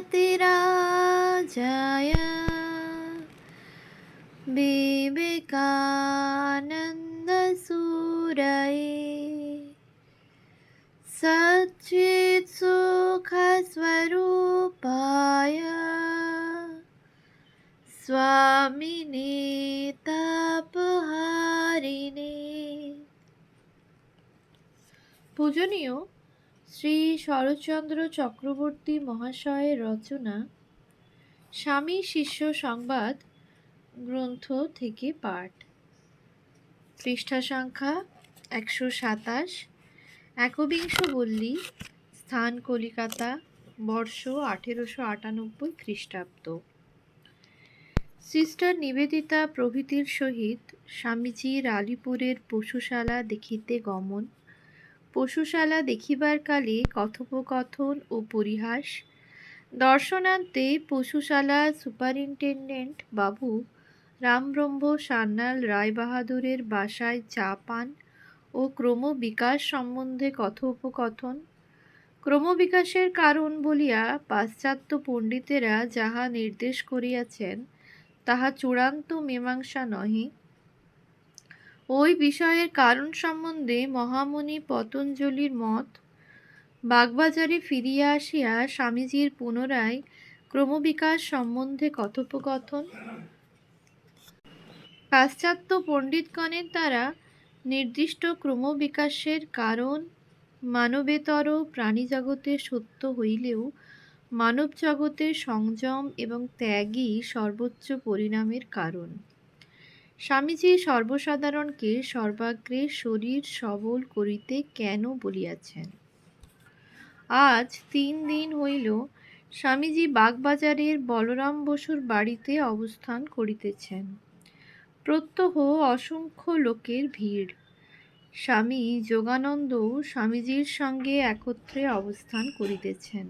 यतिराजाय विवेकानन्दसूरये सच्चित्सुखस्वरूपाय स्वामिने তাপহারিণে পূজনীয় শ্রী শরৎচন্দ্র চক্রবর্তী মহাশয়ের রচনা, স্বামী শিষ্য সংবাদ, গ্রন্থ থেকে পাঠ। পৃষ্ঠা সংখ্যা একশো সাতাশ, একবিংশ বল্লী, স্থান কলিকাতা, বর্ষ আঠেরোশো আটানব্বই খ্রিস্টাব্দ। সিস্টার নিবেদিতা প্রভৃতির সহিত স্বামীজির আলিপুরের পশুশালা দেখিতে গমন। পশুশালা দেখিবার কালে কথোপকথন ও পরিহাস। দর্শনান্তে পশুশালা সুপারিনটেন্ডেন্ট বাবু রামব্রহ্ম সান্যাল রায়বাহাদুরের বাসায় চা পান ও ক্রমবিকাশ সম্বন্ধে কথোপকথন। ক্রমবিকাশের কারণ বলিয়া পাশ্চাত্য পণ্ডিতেরা যাহা নির্দেশ করিয়াছেন, তাহা চূড়ান্ত মীমাংসা নহে। ওই বিষয়ের কারণ সম্বন্ধে মহামুনি পতঞ্জলির মত, বাগবাজারে ফিরিয়া আসিয়া স্বামীজির পুনরায় ক্রমবিকাশ সম্বন্ধে কথোপকথন। পাশ্চাত্য পণ্ডিতগণের দ্বারা নির্দিষ্ট ক্রমবিকাশের কারণ মানবেতর প্রাণীজগতে সত্য হইলেও মানব জগতে সংযম এবং ত্যাগই সর্বোচ্চ পরিণামের কারণ। স্বামীজি সর্বসাধারণকে সর্বাগ্রে শরীর সবল করিতে কেন বলিয়াছেন? আজ তিন দিন হইল স্বামীজি বাগবাজারের বলরাম বসুর বাড়িতে অবস্থান করিতেছেন। প্রত্যহ অসংখ্য লোকের ভিড়। স্বামী যোগানন্দ স্বামীজির সঙ্গে একত্রে অবস্থান করিতেছেন।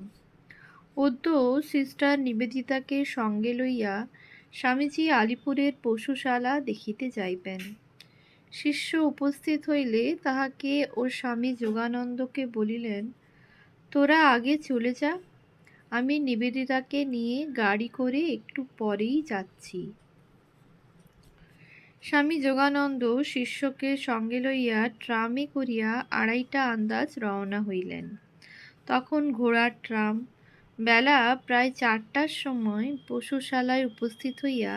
অদ্য সিস্টার নিবেদিতাকে সঙ্গে লইয়া স্বামীজি আলিপুরের পশুশালা দেখিতে যাইবেন। শিষ্য উপস্থিত হইলে তাহাকে ও স্বামী যোগানন্দকে বলিলেন, তোরা আগে চলে যা, আমি নিবেদিতাকে নিয়ে গাড়ি করে একটু পরেই যাচ্ছি স্বামী যোগানন্দ শিষ্যকে সঙ্গে লইয়া ট্রামে করিয়া আড়াইটা আন্দাজ রওনা হইলেন। তখন ঘোড়ার ট্রাম বেলা প্রায় চারটার সময় পশুশালায় উপস্থিত হইয়া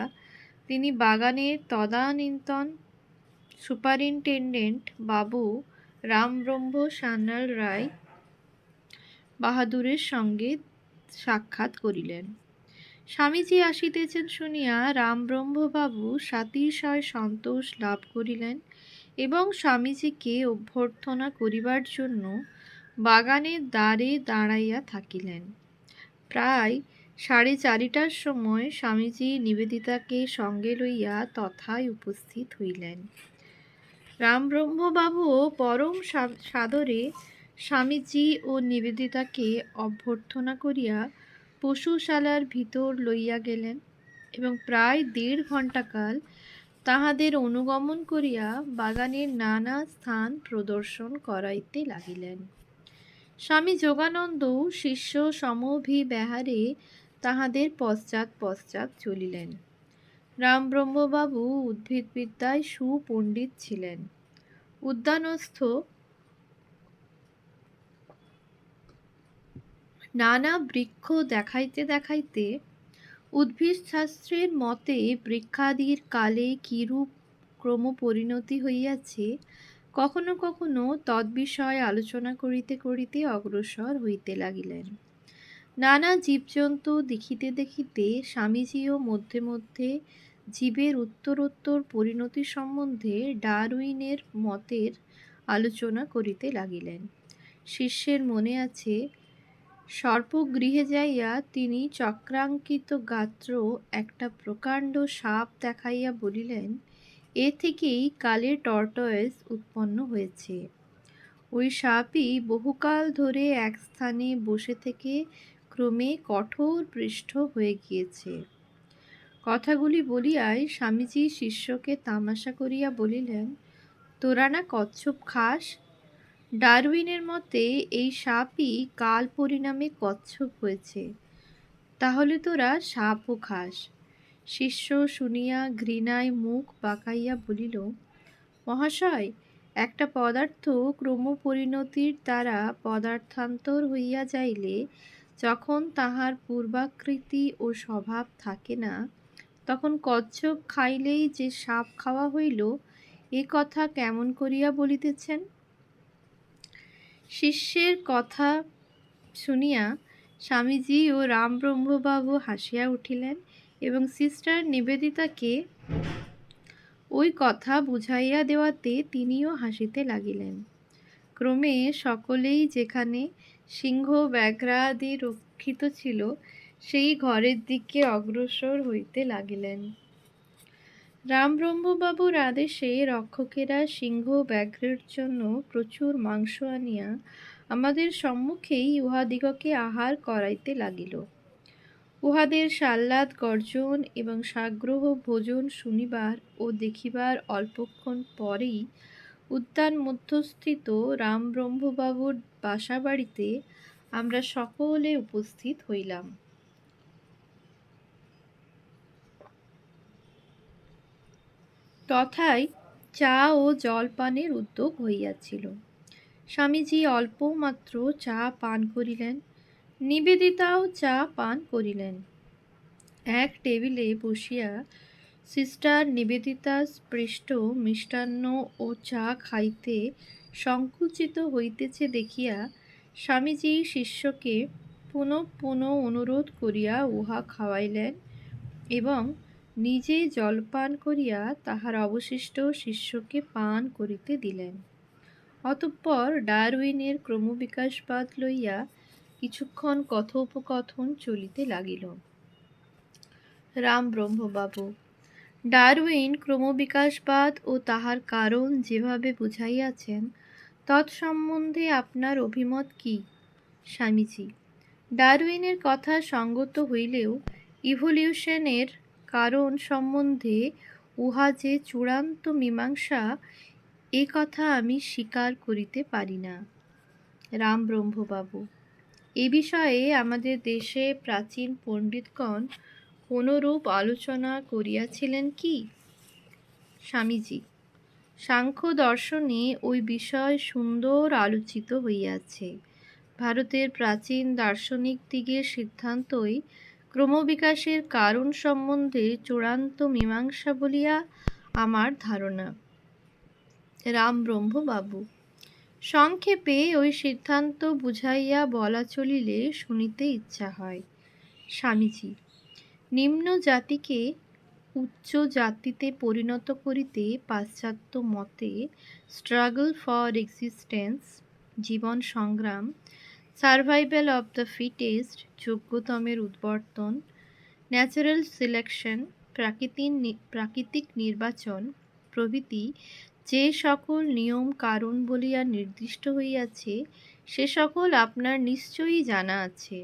তিনি বাগানের তদানীন্তন সুপারিনটেন্ডেন্ট বাবু রামব্রহ্ম সান্যাল রায় বাহাদুরের সঙ্গে সাক্ষাৎ করিলেন। স্বামীজি আসিতেছেন শুনিয়া রামব্রহ্মবাবু সাতিশয় সন্তোষ লাভ করিলেন এবং স্বামীজিকে অভ্যর্থনা করিবার জন্য বাগানের দ্বারে দাঁড়াইয়া থাকিলেন। প্রায় সাড়ে চারিটার সময় স্বামীজি নিবেদিতাকে সঙ্গে লইয়া তথায় উপস্থিত হইলেন। রামব্রহ্মবাবুও পরম সাদরে স্বামীজি ও নিবেদিতাকে অভ্যর্থনা করিয়া পশুশালার ভিতর লইয়া গেলেন এবং প্রায় দেড় ঘণ্টাকাল তাহাদের অনুগমন করিয়া বাগানের নানা স্থান প্রদর্শন করাইতে লাগিলেন। স্বামী যোগানন্দ শিষ্য সমভিব্যাহারে তাহাদের পশ্চাৎ পশ্চাৎ চলিলেন। রামব্রহ্মবাবু উদ্ভিদবিদ্যায় সুপণ্ডিত ছিলেন। উদ্যানস্থ নানা বৃক্ষ দেখাইতে দেখাইতে উদ্ভিদশাস্ত্রের মতে বৃক্ষাদির কালে কিরূপ ক্রম পরিণতি হইয়াছে কখনো কখনো তদ্বিষয় আলোচনা করিতে করিতে অগ্রসর হইতে লাগিলেন। নানা জীবজন্তু দেখিতে দেখিতে স্বামীজিও মধ্যে মধ্যে জীবের উত্তরোত্তর পরিণতি সম্বন্ধে ডারউইনের মতের আলোচনা করিতে লাগিলেন। শিষ্যের মনে আছে, সর্পগৃহে যাইয়া তিনি চক্রাঙ্কিত গাত্র একটা প্রকাণ্ড সাপ দেখাইয়া বলিলেন এ থেকেই কালের টর্টয়েস উৎপন্ন হয়েছে। ওই সাপই বহুকাল ধরে এক স্থানে বসে থেকে ক্রমে কঠোর পৃষ্ঠ হয়ে গিয়েছে। কথাগুলি বলিয়াই স্বামীজি শিষ্যকে তামাশা করিয়া বলিলেন, তোরা না কচ্ছপ খাস? ডারউইনের মতে এই সাপই কাল পরিণামে কচ্ছপ হয়েছে। তাহলে তোরা সাপও খাস। শিষ্য শুনিয়া ঘৃণায় মুখ বাঁকাইয়া বলিল, মহাশয়, একটা পদার্থ ক্রমপরিণতির দ্বারা পদার্থান্তর হইয়া যাইলে যখন তাহার পূর্বাকৃতি ও স্বভাব থাকে না, তখন কচ্ছপ খাইলেই যে সাপ খাওয়া হইল, এ কথা কেমন করিয়া বলিতেছেন? শিষ্যের কথা শুনিয়া স্বামীজি ও রামব্রহ্মবাবু হাসিয়া উঠিলেন। এবং সিস্টার নিবেদিতাকে ওই কথা বুঝাইয়া দেওয়াতে তিনিও হাসিতে লাগিলেন। ক্রমে সকলেই যেখানে সিংহ ব্যাঘ্রাদি রক্ষিত ছিল, সেই ঘরের দিকে অগ্রসর হইতে লাগিলেন। রামব্রহ্মবাবুর আদেশে রক্ষকেরা সিংহ ব্যাঘ্রের জন্য প্রচুর মাংস আনিয়া আমাদের সম্মুখেই উহাদিগকে আহার করাইতে লাগিল। উহাদের সাল্লাদ গর্জন এবং সাগ্রহ ভোজন শুনিবার ও দেখিবার অল্পক্ষণ পরেই উদ্যান মধ্যস্থিত রামব্রহ্মবাবুর বাসাবাড়িতে আমরা সকলে উপস্থিত হইলাম। তথায় চা ও জলপানের উদ্যোগ হইয়াছিল। স্বামীজি অল্পমাত্র চা পান করিলেন। নিবেদিতাও চা পান করিলেন। এক টেবিলে বসিয়া সিস্টার নিবেদিতা স্পৃষ্ট মিষ্টান্ন ও চা খাইতে সংকুচিত হইতেছে দেখিয়া স্বামীজি শিষ্যকে পুনঃ পুনঃ অনুরোধ করিয়া উহা খাওয়াইলেন এবং নিজে জলপান করিয়া তাহার অবশিষ্ট শিষ্যকে পান করিতে দিলেন। অতঃপর ডারউইনের ক্রমবিকাশবাদ লইয়া কিছুক্ষণ কথোপকথন চলিতে লাগিল। রাম ব্রহ্মবাবু, ডারউইন ক্রমবিকাশবাদ ও তাহার কারণ যেভাবে বুঝাইয়াছেন, তৎসম্বন্ধে আপনার অভিমত কি? স্বামীজি, ডারউইনের কথা সঙ্গত হইলেও ইভলিউশনের কারণ সম্বন্ধে উহা যে চূড়ান্ত মীমাংসা, এ কথা আমি স্বীকার করিতে পারি না। রাম ব্রহ্মবাবু এ বিষয়ে আমাদের দেশে প্রাচীন পণ্ডিতগণ কোনরূপ আলোচনা করিয়াছিলেন কি? স্বামীজি, সাংখ্য দর্শনে ওই বিষয় সুন্দর আলোচিত হইয়াছে। ভারতের প্রাচীন দার্শনিক দিগের সিদ্ধান্তই ক্রমবিকাশের কারণ সম্বন্ধে চূড়ান্ত মীমাংসা বলিয়া আমার ধারণা। রাম ব্রহ্মবাবু সংক্ষেপে ওই সিদ্ধান্ত বুঝাইয়া বলা চলিলে শুনিতে ইচ্ছা হয়। স্বামীজি, নিম্ন জাতিকে উচ্চ জাতিতে পরিণত করিতে পাশ্চাত্য মতে স্ট্রাগল ফর এক্সিস্টেন্স জীবন সংগ্রাম সার্ভাইভাল অব দ্য ফিটেস্ট যোগ্যতমের উদ্বর্তন ন্যাচারাল সিলেকশন প্রাকৃতিক প্রাকৃতিক নির্বাচন প্রভৃতি যে সকল নিয়ম, কারণ বলিয়া নির্দিষ্ট হইয়াছে, সে সকল আপনার নিশ্চয়ই জানা আছে।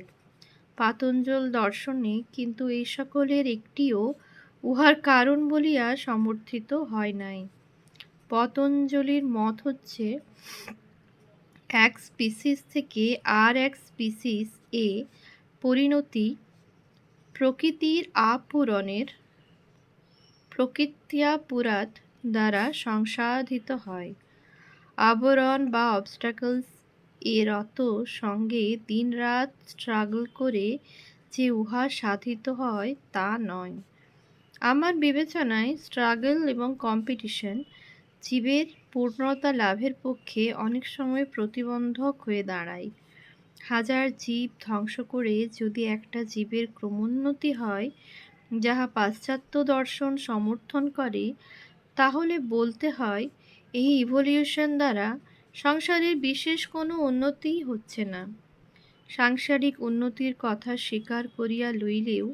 পাতঞ্জল দর্শনে কিন্তু এই সকলের একটিও উহার কারণ বলিয়া সমর্থিত হয় নাই। পতঞ্জলির মত হচ্ছে, এক স্পিসিস থেকে আর এক স্পিসিস এ পরিণতি প্রকৃতির আপূরণের প্রকৃত্যাপুরাত দ্বারা সংসাধিত হয়। আবরণ বা অবস্টাকলস এর অত সঙ্গে দিনরাত স্ট্রাগল করে যে উহা সাধিত হয় তা নয়। আমার বিবেচনায় স্ট্রাগল এবং কম্পিটিশন জীবের পূর্ণতা লাভের পক্ষে অনেক সময় প্রতিবন্ধক হয়ে দাঁড়ায়। হাজার জীব ধ্বংস করে যদি একটা জীবের ক্রমোন্নতি হয়, যাহা পাশ্চাত্য দর্শন সমর্থন করে তাহলে বলতে হয়, এই ইভলিউশন দ্বারা সংসারের বিশেষ কোনো উন্নতিই হচ্ছে না। সাংসারিক উন্নতির কথা স্বীকার করিয়া লইলেও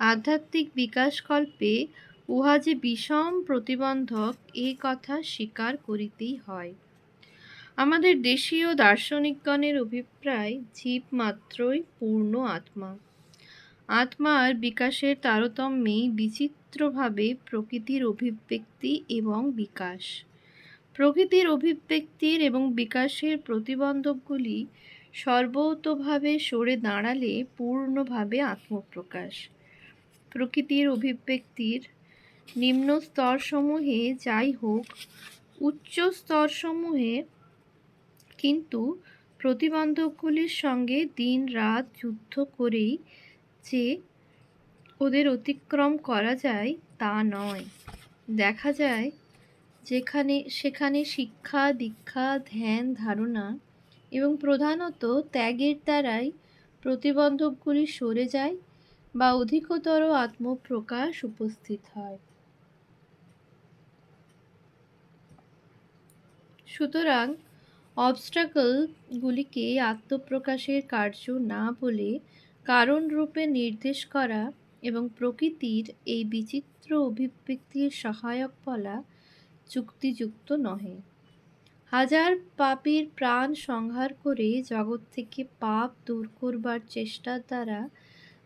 আধ্যাত্মিক বিকাশকল্পে উহা যে বিষম প্রতিবন্ধক এই কথা স্বীকার করিতেই হয়। আমাদের দেশীয় দার্শনিকগণের অভিপ্রায় জীব মাত্রই পূর্ণ আত্মা। আত্মার বিকাশের তারতম্যেই বিচিত্রভাবে প্রকৃতির অভিব্যক্তি এবং বিকাশ। প্রকৃতির অভিব্যক্তির এবং বিকাশের প্রতিবন্ধকগুলি সর্বতোভাবে সরে দাঁড়ালে পূর্ণভাবে আত্মপ্রকাশ। প্রকৃতির অভিব্যক্তির নিম্ন স্তরসমূহে যাই হোক উচ্চ স্তরসমূহে কিন্তু প্রতিবন্ধকগুলির সঙ্গে দিন রাত যুদ্ধ করেই যে ওদের অতিক্রম করা যায় তা নয়। দেখা যায় যেখানে, সেখানে শিক্ষা, দীক্ষা, ধ্যান, ধারণা এবং প্রধানত ত্যাগের দ্বারাই প্রতিবন্ধকগুলি সরে যায় বা অধিকতর আত্মপ্রকাশ উপস্থিত হয়। সুতরাং অবস্ট্রাকলগুলিকে আত্মপ্রকাশের কার্য না বলে কারণ রূপে নির্দেশ করা এবং প্রকৃতির এই বিচিত্র অভিব্যক্তির সহায়ক বলা যুক্তিযুক্ত নহে। হাজার পাপীর প্রাণ সংহার করে জগৎ থেকে পাপ দূর করবার চেষ্টার দ্বারা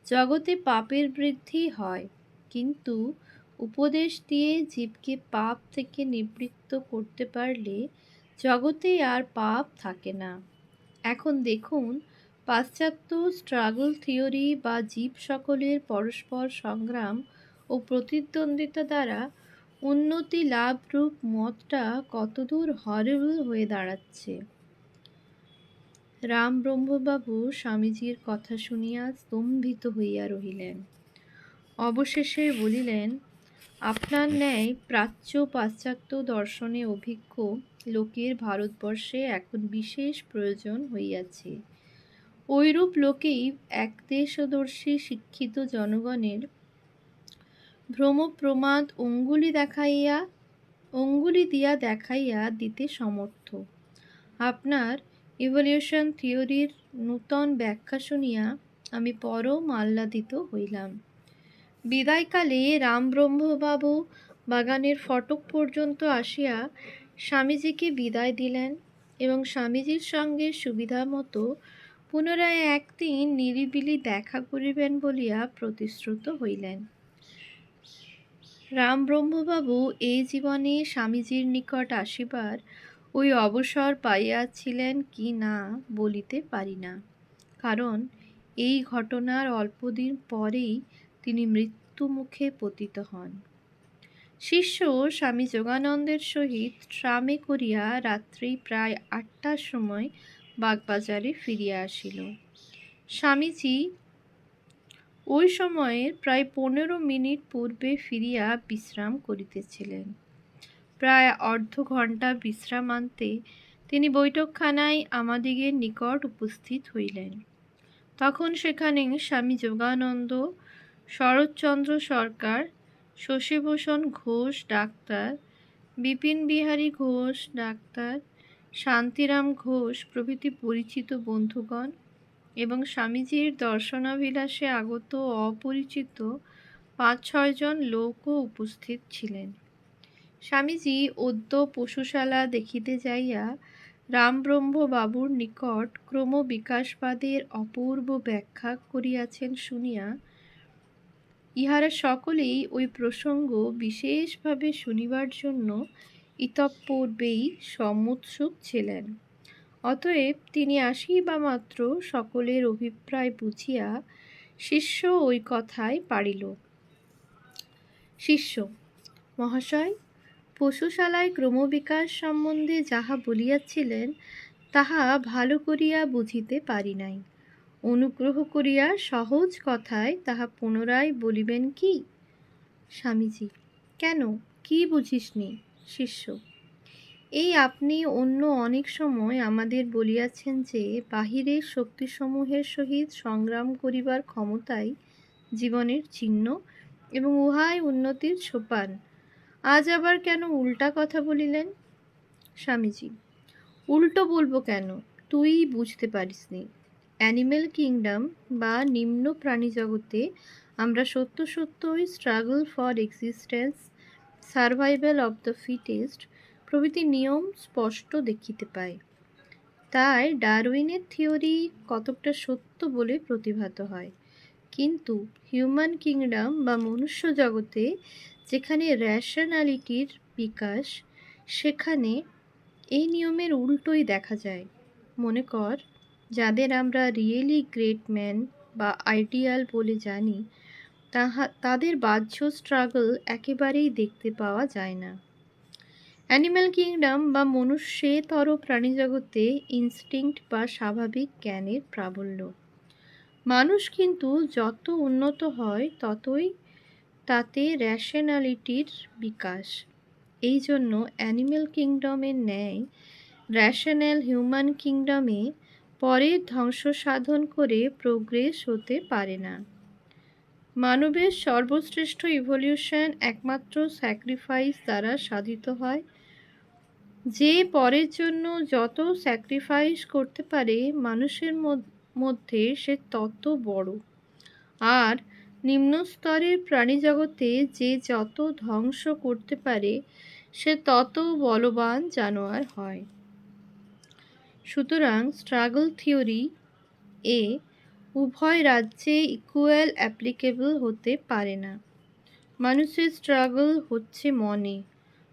জগতে পাপের বৃদ্ধি হয়, কিন্তু উপদেশ দিয়ে জীবকে পাপ থেকে নিবৃত্ত করতে পারলে জগতে আর পাপ থাকে না। এখন দেখুন পাশ্চাত্য স্ট্রাগল থিওরি বা জীব সকলের পরস্পর সংগ্রাম ও প্রতিদ্বন্দ্বিতা দ্বারা উন্নতি লাভরূপ মতটা কতদূর হরেবল হয়ে দাঁড়াচ্ছে? রাম ব্রহ্মবাবু স্বামীজির কথা শুনিয়া স্তম্ভিত হইয়া রহিলেন। অবশেষে বলিলেন, আপনার ন্যায় প্রাচ্য পাশ্চাত্য দর্শনে অভিজ্ঞ লোকের ভারতবর্ষে এখন বিশেষ প্রয়োজন হইয়াছে। ঐরূপ লোকেই এক দেশদর্শী শিক্ষিত জনগণের ভ্রমপ্রমাদ অঙ্গুলি দেখাইয়া, অঙ্গুলি দিয়া দেখাইয়া দিতে সমর্থ। আপনার ইভলিউশন থিওরির নূতন ব্যাখ্যা শুনিয়া আমি পরম আহ্লাদিত হইলাম। বিদায়কালে রামব্রহ্মবাবু বাগানের ফটক পর্যন্ত আসিয়া স্বামীজিকে বিদায় দিলেন এবং স্বামীজির সঙ্গে সুবিধা মতো পুনরায় একদিন নিরিবিলি দেখা করিবেন বলিয়া প্রতিশ্রুত হইলেন। রামব্রহ্মবাবু এই জীবনে স্বামীজির নিকট আসিবার ওই অবসর পাইয়াছিলেন কি না বলিতে পারি না। কারণ এই ঘটনার অল্পদিন পরেই তিনি মৃত্যুমুখে পতিত হন। শিষ্য স্বামী যোগানন্দের সহিত ট্রামে করিয়া রাত্রি প্রায় আটটার সময় বাগবাজারে ফিরিয়া আসিল। স্বামীজি ওই সময়ের প্রায় পনেরো মিনিট পূর্বে ফিরিয়া বিশ্রাম করিতেছিলেন। প্রায় অর্ধ ঘণ্টা বিশ্রামান্তে তিনি বৈঠকখানায় আমাদিগের নিকট উপস্থিত হইলেন। তখন সেখানে স্বামী যোগানন্দ, শরৎচন্দ্র সরকার, শশীভূষণ ঘোষ ডাক্তার, বিপিন বিহারী ঘোষ ডাক্তার শান্তিরাম ঘোষ প্রভৃতি পরিচিত বন্ধুগণ এবং স্বামীজির দর্শনাভিলাষে আগত অপরিচিত পাঁচ ছয়জন লোকও উপস্থিত ছিলেন। স্বামীজি অদ্য পশুশালা দেখিতে যাইয়া রামব্রহ্ম বাবুর নিকট ক্রমবিকাশবাদের অপূর্ব ব্যাখ্যা করিয়াছেন শুনিয়া ইহারা সকলেই ওই প্রসঙ্গ বিশেষভাবে শুনিবার জন্য ইতঃপূর্বেই সমুৎসুক ছিলেন। অতএব তিনি আসিবা মাত্র সকলের অভিপ্রায় বুঝিয়া শিষ্য ওই কথায় পারিল। শিষ্য, মহাশয়, পশুশালায় ক্রমবিকাশ সম্বন্ধে যাহা বলিয়াছিলেন, তাহা ভালো করিয়া বুঝিতে পারি নাই। অনুগ্রহ করিয়া সহজ কথায় তাহা পুনরায় বলিবেন কি? স্বামীজি, কেন? কি বুঝিসনি? শিষ্য। এই আপনি অন্য অনেক সময় আমাদের বলিয়াছেন যে, বাহিরের শক্তিসমূহের সহিত সংগ্রাম করিবার ক্ষমতাই জীবনের চিহ্ন এবং উহাই উন্নতির সোপান। আজ আবার কেন উল্টা কথা বলিলেন? স্বামীজি, উল্টো বলব কেন? তুই বুঝতে পারিসনি। অ্যানিম্যাল কিংডম বা নিম্ন প্রাণী জগতে আমরা সত্য সত্যই struggle for existence survival of the fittest প্রভৃতি নিয়ম স্পষ্ট দেখিতে পাই তাই ডারউইনের থিওরি কতকটা সত্য বলে প্রতিভাত হয়। কিন্তু হিউম্যান কিংডম বা মনুষ্য জগতে যেখানে র্যাশনালিটির বিকাশ, সেখানে এই নিয়মের উল্টোই দেখা যায়। মনে কর, যাদের আমরা রিয়েলি গ্রেট ম্যান বা আইডিয়াল বলে জানি তাহা, তাদের বাহ্য স্ট্রাগল একেবারেই দেখতে পাওয়া যায় না। অ্যানিম্যাল কিংডম বা মনুষ্যেতর প্রাণীজগতে ইনস্টিংক্ট বা স্বাভাবিক জ্ঞানের প্রাবল্য। মানুষ কিন্তু যত উন্নত হয়, ততই তাতে র্যাশনালিটির বিকাশ। এই জন্য অ্যানিম্যাল কিংডমের ন্যায় র্যাশনাল হিউম্যান কিংডমে পরের ধ্বংস সাধন করে প্রোগ্রেস হতে পারে না। মানবের সর্বশ্রেষ্ঠ ইভলিউশন একমাত্র স্যাক্রিফাইস দ্বারা সাধিত হয়। যে পরের জন্য যত স্যাক্রিফাইস করতে পারে, মানুষের মধ্যে সে তত বড়। আর নিম্ন স্তরের প্রাণীজগতে যে যত ধ্বংস করতে পারে, সে তত বলবান জানোয়ার হয়। সুতরাং স্ট্রাগল থিওরি এ উভয় রাজ্যে ইকুয়াল অ্যাপ্লিকেবল হতে পারে না। মানুষের স্ট্রাগল হচ্ছে মনে।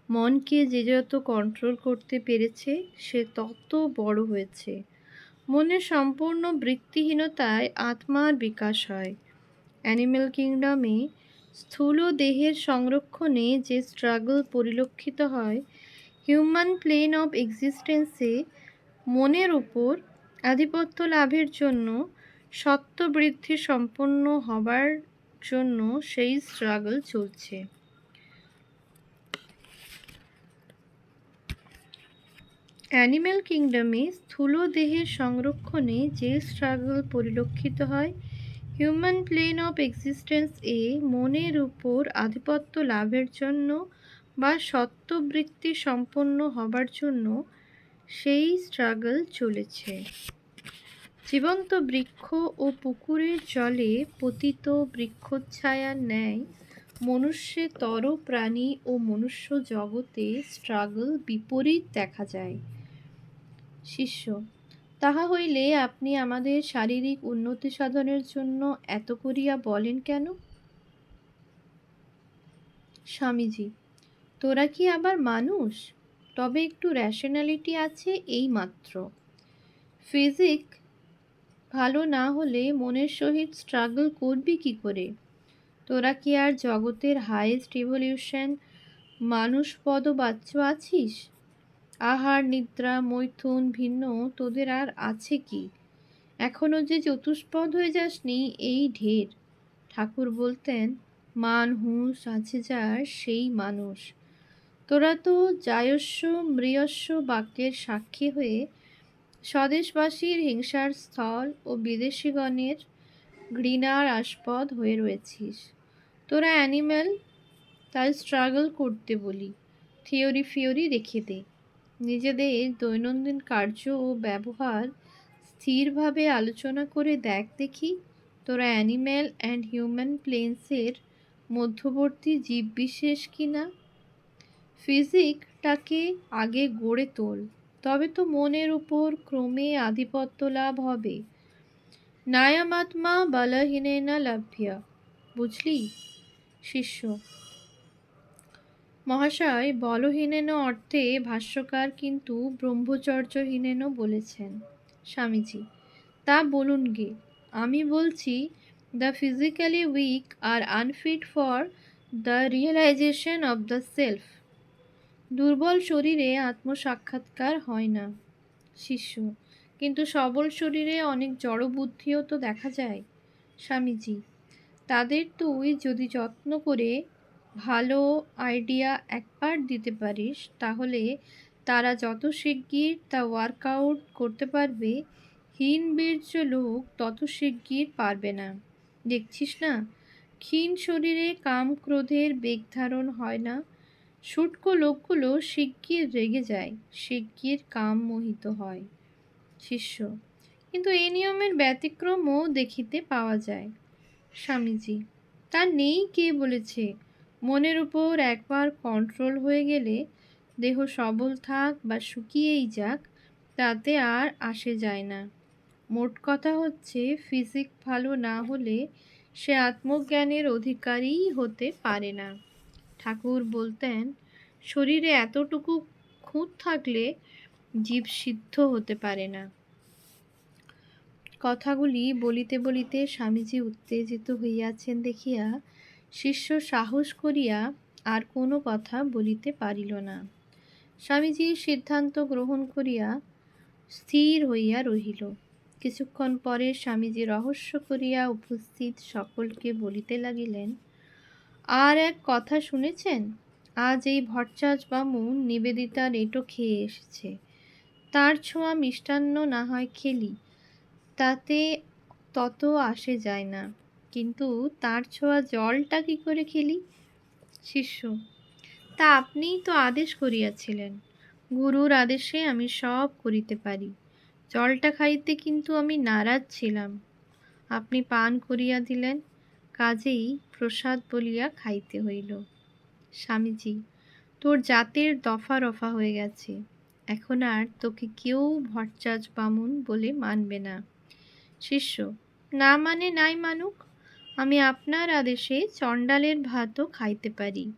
মনকে যে যত কন্ট্রোল করতে পেরেছে, সে তত বড় হয়েছে। মনের সম্পূর্ণ বৃত্তিহীনতায় আত্মার বিকাশ হয়। অ্যানিম্যাল কিংডমে স্থূল দেহের সংরক্ষণে যে স্ট্রাগল পরিলক্ষিত হয় হিউম্যান প্লেন অফ এক্সিস্টেন্সে মনের উপর আধিপত্য লাভের জন্য সত্ত্ববৃদ্ধি সম্পন্ন হবার জন্য সেই স্ট্রাগল চলছে। অ্যানিম্যাল কিংডমে স্থূল দেহের সংরক্ষণে যে স্ট্রাগল পরিলক্ষিত হয় হিউম্যান প্লেন অফ এক্সিস্টেন্স এ মনের উপর আধিপত্য লাভের জন্য বা সত্ত্ববৃত্তি সম্পন্ন হবার জন্য সেই স্ট্রাগল চলেছে। জীবন্ত বৃক্ষ ও পুকুরের জলে পতিত বৃক্ষচ্ছায়ার ন্যায় মনুষ্যে তর প্রাণী ও মনুষ্য জগতে স্ট্রাগল বিপরীত দেখা যায়। শিষ্য, তাহা হইলে আপনি আমাদের শারীরিক উন্নতি সাধনের জন্য এত করিয়া বলেন কেন? স্বামীজি, তোরা কি আবার মানুষ? তবে একটু র্যাশনালিটি আছে এই মাত্র। ফিজিক ভালো না হলে মনের সহিত স্ট্রাগল করবি কি করে? তোরা কি আর জগতের হাইয়েস্ট ইভলিউশন মানুষ পদ বাচ্চ আছিস? আহার, নিদ্রা, মৈথুন, ভিন্ন তোদের আর আছে কি? এখনও যে চতুষ্পদ হয়ে যাসনি, এই ঢের। ঠাকুর বলতেন, মান হুঁশ আছে যার, সেই মানুষ। তোরা তো জায়স্য মৃয়স্য বাক্যের সাক্ষী হয়ে স্বদেশবাসীর হিংসার স্থল ও বিদেশিগণের ঘৃণার আস্পদ হয়ে রয়েছিস। তোরা অ্যানিম্যাল, তাই স্ট্রাগল করতে বলি। থিওরি ফিওরি রেখে দে। নিজেদের দৈনন্দিন কার্য ও ব্যবহার স্থিরভাবে আলোচনা করে দেখ দেখি তোরা অ্যানিম্যাল অ্যান্ড হিউম্যান প্লেন্সের মধ্যবর্তী জীববিশেষ কি না ফিজিকটাকে আগে গড়ে তোল। তবে তো মনের উপর ক্রমে আধিপত্য লাভ হবে। নায়ামাত্মা বলহীনেনা লাভ্যা। বুঝলি? শিষ্য। মহাশয়, বলহীনেন অর্থে ভাষ্যকার কিন্তু ব্রহ্মচর্যহীনেনও বলেছেন। স্বামীজি, তা বলুন গে। আমি বলছি the physically weak R unfit for the realization of the self দুর্বল শরীরে আত্মসাক্ষাৎকার হয় না, শিষ্য। কিন্তু সবল শরীরে অনেক জড়বুদ্ধিও তো দেখা যায়, স্বামীজি। তাদের তুই যদি যত্ন করে ভালো আইডিয়া একবার দিতে পারিস, তাহলে তারা যত শিগগির তা ওয়ার্কআউট করতে পারবে হীন বীর্য লোক তত শিগগির পারবে না। দেখছিস না? ক্ষীণ শরীরে কাম ক্রোধের বেগ ধারণ হয় না শুটকো লোকগুলো শিগগির রেগে যায়, শিগগির কাম মোহিত হয়। শিষ্য, কিন্তু এই নিয়মের ব্যতিক্রমও দেখিতে পাওয়া যায়। স্বামীজি, তা নেই কে বলেছে? মনের উপর একবার কন্ট্রোল হয়ে গেলে দেহ সবল থাক বা শুকিয়েই যাক, তাতে আর আসে যায় না। মোট কথা হচ্ছে ফিজিক ভালো না হলে সে আত্মজ্ঞানের অধিকারীই হতে পারে না। ঠাকুর বলতেন, শরীরে এতটুকু খুঁত থাকলে জীব সিদ্ধ হতে পারে না। কথাগুলি বলিতে বলিতে স্বামীজি উত্তেজিত হইয়াছেন দেখিয়া শিষ্য সাহস করিয়া আর কোনো কথা বলিতে পারিল না। স্বামীজি সিদ্ধান্ত গ্রহণ করিয়া স্থির হইয়া রহিল। কিছুক্ষণ পরে স্বামীজি রহস্য করিয়া উপস্থিত সকলকে বলিতে লাগিলেন আর এক কথা শুনেছেন? আজ এই বামুন নিবেদিতার এঁটো খেয়ে এসেছে। তার ছোঁয়া মিষ্টান্ন না হয় খেলি, তাতে তত আসে যায় না। কিন্তু তার ছোঁয়া জলটা কি করে খেলি? শিষ্য, তা আপনিই তো আদেশ করিয়াছিলেন। গুরুর আদেশে আমি সব করিতে পারি। জলটা খাইতে কিন্তু আমি নারাজ ছিলাম। আপনি পান করিয়া দিলেন কাজেই প্রসাদ বলিয়া খাইতে হইল। স্বামীজি, তোর জাতের দফা রফা হয়ে গেছে। এখন আর তোকে কেউ ভট্টাচ বামুন বলে মানবে না। শিষ্য, না মানে নাই মানুক, আমি আপনার আদেশে চণ্ডালের ভাতও খাইতে পারি।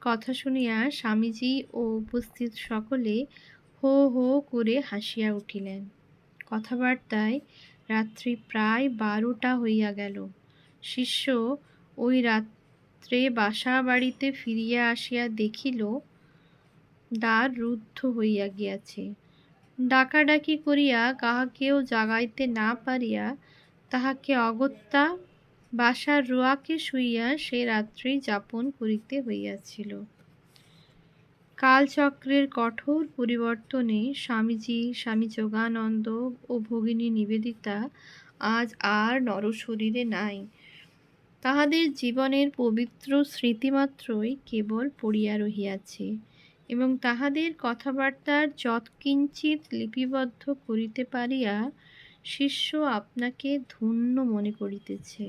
কথা শুনিয়া স্বামীজি ও উপস্থিত সকলে হো হো করে হাসিয়া উঠিলেন। কথাবার্তায় রাত্রি প্রায় বারোটা হইয়া গেল। শিষ্য ওই রাত্রে বাসা বাড়িতে ফিরিয়া আসিয়া দেখিল, দ্বার রুদ্ধ হইয়া গিয়াছে। ডাকাডাকি করিয়া কাহাকেও জাগাইতে না পারিয়া তাহাকে অগত্যা বাসার রোয়াকে শুইয়া সে রাত্রি যাপন করিতে হইয়াছিল। কালচক্রের কঠোর পরিবর্তনে স্বামীজি স্বামী যোগানন্দ ও ভগিনী নিবেদিতা আজ আর নরশরীরে নাই। তাহাদের জীবনের পবিত্র স্মৃতিমাত্রই কেবল পড়িয়া রহিয়াছে এবং তাহাদের কথাবার্তার যৎকিঞ্চিত লিপিবদ্ধ করিতে পারিয়া শিষ্য আপনাকে ধন্য মনে করিতেছে।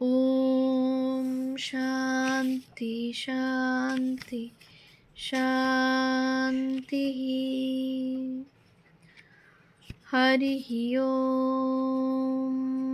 ওম শান্তি শান্তি শান্তি। হরি ওম।